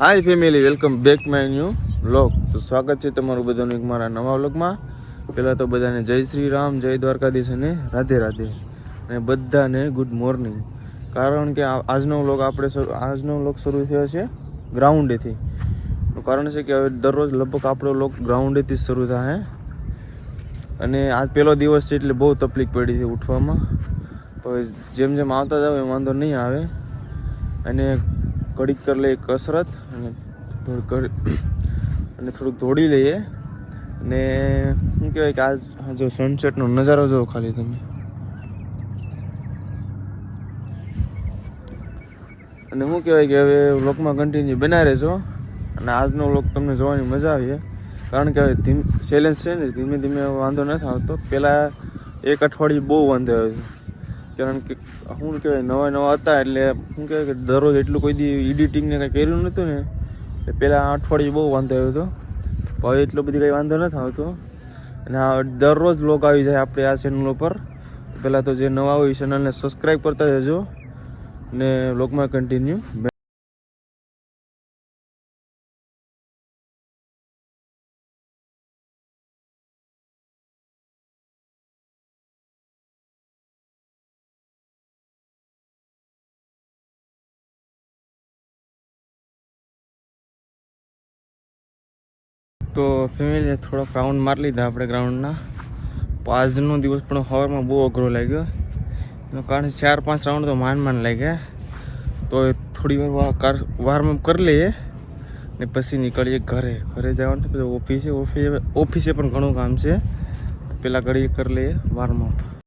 Hi family welcome back my new vlog તો સ્વાગત છે તમારું બધાનું એક મારા નવા વ્લોગમાં પહેલાં તો બધાને જય શ્રી રામ, જય દ્વારકાધીશ અને રાધે રાધે. અને બધાને ગુડ મોર્નિંગ કારણ કે આ- આજનો વ્લોગ આપણે આજનો વ્લોગ શરૂ થયો છે ગ્રાઉન્ડેથી કારણ છે કે હવે દરરોજ લગભગ આપણો વ્લોગ ગ્રાઉન્ડેથી જ શરૂ થાય અને આજ પહેલો દિવસ છે એટલે બહુ તકલીફ પડી છે ઉઠવામાં. પણ જેમ જેમ આવતા જાવ એમ વાંધો નહીં આવે. અને ઘડીક કરી લઈએ કસરત અને અને થોડુંક દોડી લઈએ. અને શું કહેવાય કે આ જો સનસેટનો નજારો જોવો ખાલી તમે. અને શું કહેવાય કે હવે વ્લોગમાં કન્ટિન્યુ બનાવી રહેજો. અને આજનો વ્લોગ તમને જોવાની મજા આવી કારણ કે હવે ધીમ સેલેન્સ છે ને, ધીમે ધીમે વાંધો નથી આવતો. પહેલાં એક અઠવાડિયું બહુ વાંધો આવ્યો છે. કારણ કે શું કહેવાય, નવા નવા હતા એટલે શું કહેવાય કે દરરોજ એટલું કોઈ દી એડિટિંગ ને કંઈ કર્યું નહોતું ને, એટલે પહેલાં અઠવાડિયું બહુ વાંધો આવ્યો હતો. હવે એટલો બધી કંઈ વાંધો નથી આવતો. અને આ દરરોજ લોક આવી જાય આપણે આ ચેનલ ઉપર. પહેલાં તો જે નવા હોય ચેનલને સબસ્ક્રાઈબ કરતા જજો ને લોકમાં કન્ટિન્યુ તો ફેમિલીએ થોડોક રાઉન્ડ મારી લીધા આપણે ગ્રાઉન્ડના આજનો દિવસ પણ હવારમાં બહુ અઘરો લાગ્યો. એનું કારણ ચાર પાંચ રાઉન્ડ તો માંડ માંડ લાગ્યા. તો થોડી વાર વાર્મઅપ કરી લઈએ. ને પછી નીકળીએ ઘરે. ઘરે જવાનું પછી ઓફિસે ઓફિસે ઓફિસે પણ ઘણું કામ છે. પહેલાં ઘડીએ કરી લઈએ વાર્મઅપ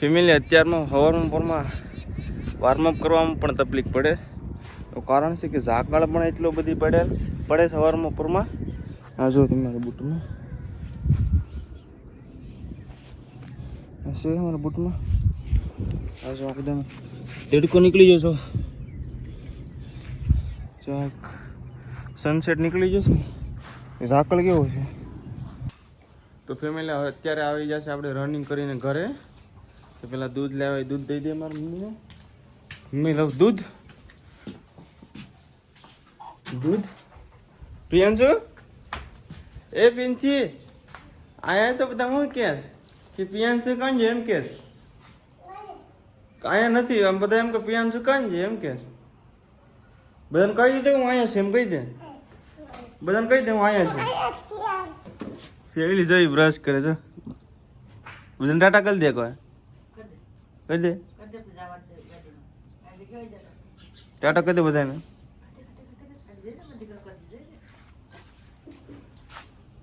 ફેમિલી અત્યારમાં હવારમાં પરમાં વોર્મઅપ કરવામાં પણ તકલીફ પડે. તો કારણ છે કે ઝાકળ પણ એટલો બધી પડે પડે સવારમાં પરમાં. આ જો તમારા બૂટમાં. આ છે મારા બૂટમાં. આ જો એકદમ દેડકો નીકળી જશો સનસેટ નીકળી જશે ઝાકળ કેવો છે? તો ફેમિલી અત્યારે આવી જશે આપણે રનિંગ કરીને ઘરે. તો પેલા દૂધ લેવાય દૂધ દઈ દે મારા મમ્મીને મમ્મી લવ દૂધ દૂધ પ્રિયાંશુ એ પિંચી આયા તો બધા હું કે કે પ્રિયાંશુ કાં છે એમ કે આયા નથી આમ બધા એમ કે પ્રિયાંશુ કાં છે એમ કે બધાને કહી દે હું અહીંયા છે એમ કહી દે બધાને કહી દે હું અહીંયા છું ફેમિલી જોઈ બ્રશ કરે છે બધાને ટાટા કરી દે કોઈ કરી દે? ટાટા કરી દે બધાને?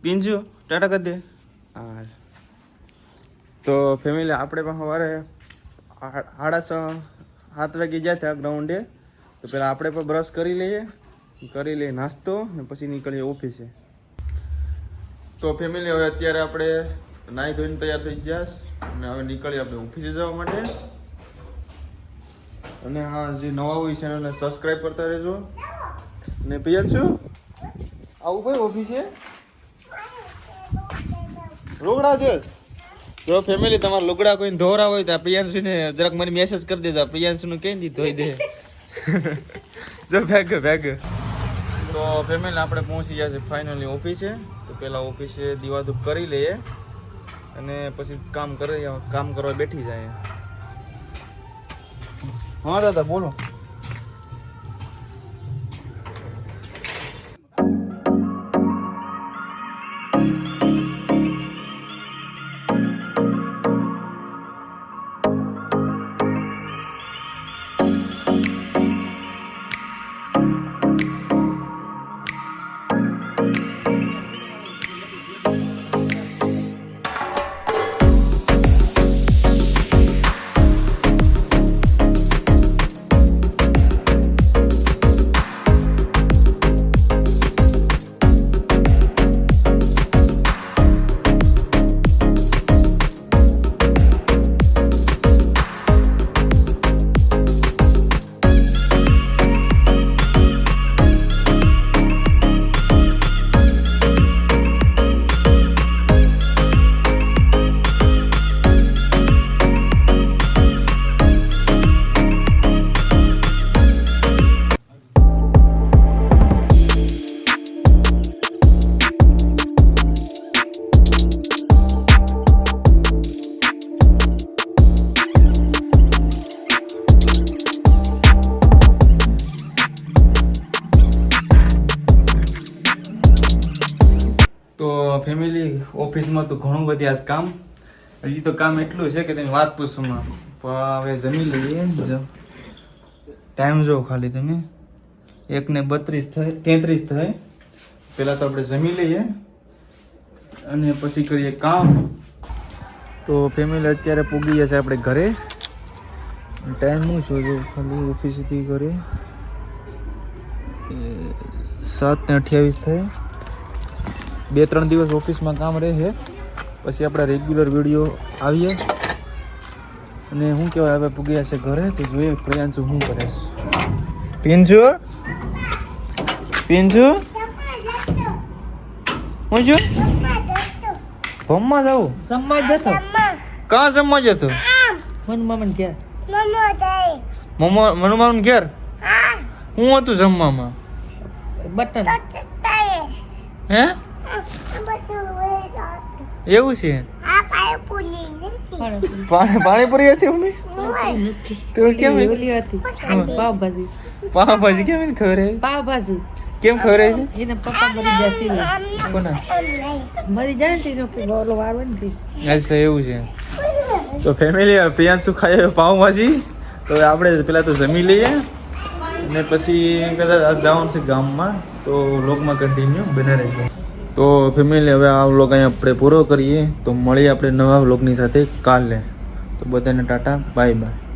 પિંજુ, ટાટા કરી દે? હા. તો ફેમિલી આપણે પણ સવારે સાડા છ સાત વાગે ગયા હતા ગ્રાઉન્ડે તો પહેલાં આપણે પણ બ્રશ કરી લઈએ કરી લઈએ નાસ્તો ને પછી નીકળીએ ઓફિસે તો ફેમિલી હવે અત્યારે આપણે નાહી ધોઈને તૈયાર થઈ ગયા અને હવે નીકળીએ આપણે ઓફિસે જવા માટે. અને હા, જે નવા હોય છે એને સબસ્ક્રાઈબ કરતા રહેજો. ને પિયાંશુ આવું ભાઈ ઓફિસે? લુગડા છે. જો ફેમિલી તમારા લુગડા કોઈ ધોરા હોય તો પ્રિયાંશુને જરાક મને મેસેજ કરી દેજો. પ્રિયાંશુનું કહી દી ધોઈ દે? જો ભેગ ભેગ. તો ફેમિલી આપણે પહોંચી ગયા છે ફાઇનલી ઓફિસે. તો પહેલાં ઓફિસે દીવાધૂપ કરી લઈએ. અને પછી કામ કરે કામ કરવા બેઠી જાય. હા દાદા બોલો. ફેમિલી ઓફિસમાં તો ઘણું બધી આજ કામ. હજી તો કામ એટલું છે કે તમે વાત પૂછવામાં પણ હવે જમી લઈએ ટાઈમ જો ખાલી તમે. એક ને બત્રીસ થાય, તેત્રીસ થાય. પહેલાં તો આપણે જમી લઈએ. અને પછી કરીએ કામ. તો ફેમિલી અત્યારે પૂગી જશે આપણે ઘરે. ટાઈમ હું જોજો ખાલી ઓફિસથી ઘરે. સાત ને અઠ્યાવીસ થાય. બે ત્રણ દિવસ ઓફિસમાં કામ રહે. છે પછી આપણા રેગ્યુલર વીડિયો આવીએ. અને શું કહેવાય હવે પૂગ્યા છે ઘરે તો જોઈએ પ્રિયાંશુ શું કરે છે. પિંજુ પિંજુ હું છું? ભમવા જાવ સમમાં જતો કાં જમવા જતો મન મમન કે મમ્મા મનુમાન ઘેર? હું હતું જમવામાં બટન. હે? એવું છે? પાણી પાણીપુરી હતી એમની? તો કેમ ઓલી હતી પાવભાજી પાવભાજી કેમ એને ખબર પાવભાજી કેમ ખબર છે? એને પપ્પા મરી ગયા છે. કોના? મરી જાય ને કે ઓલો વાળો ને અચ્છા એવું છે. તો ફેમિલી પ્રિયાંશુ ખાય પાવભાજી તો આપણે પેલા તો જમી લઈએ. અને પછી કદાચ જવાનું છે ગામમાં. તો લોકમાં કન્ટિન્યુ બના રહેજો. તો ફેમિલી હવે આ વ્લોગ અહીંયા આપણે પૂરો કરીએ. તો મળીએ આપણે નવા વ્લોગની સાથે કાલે. તો બધાને ટાટા બાય બાય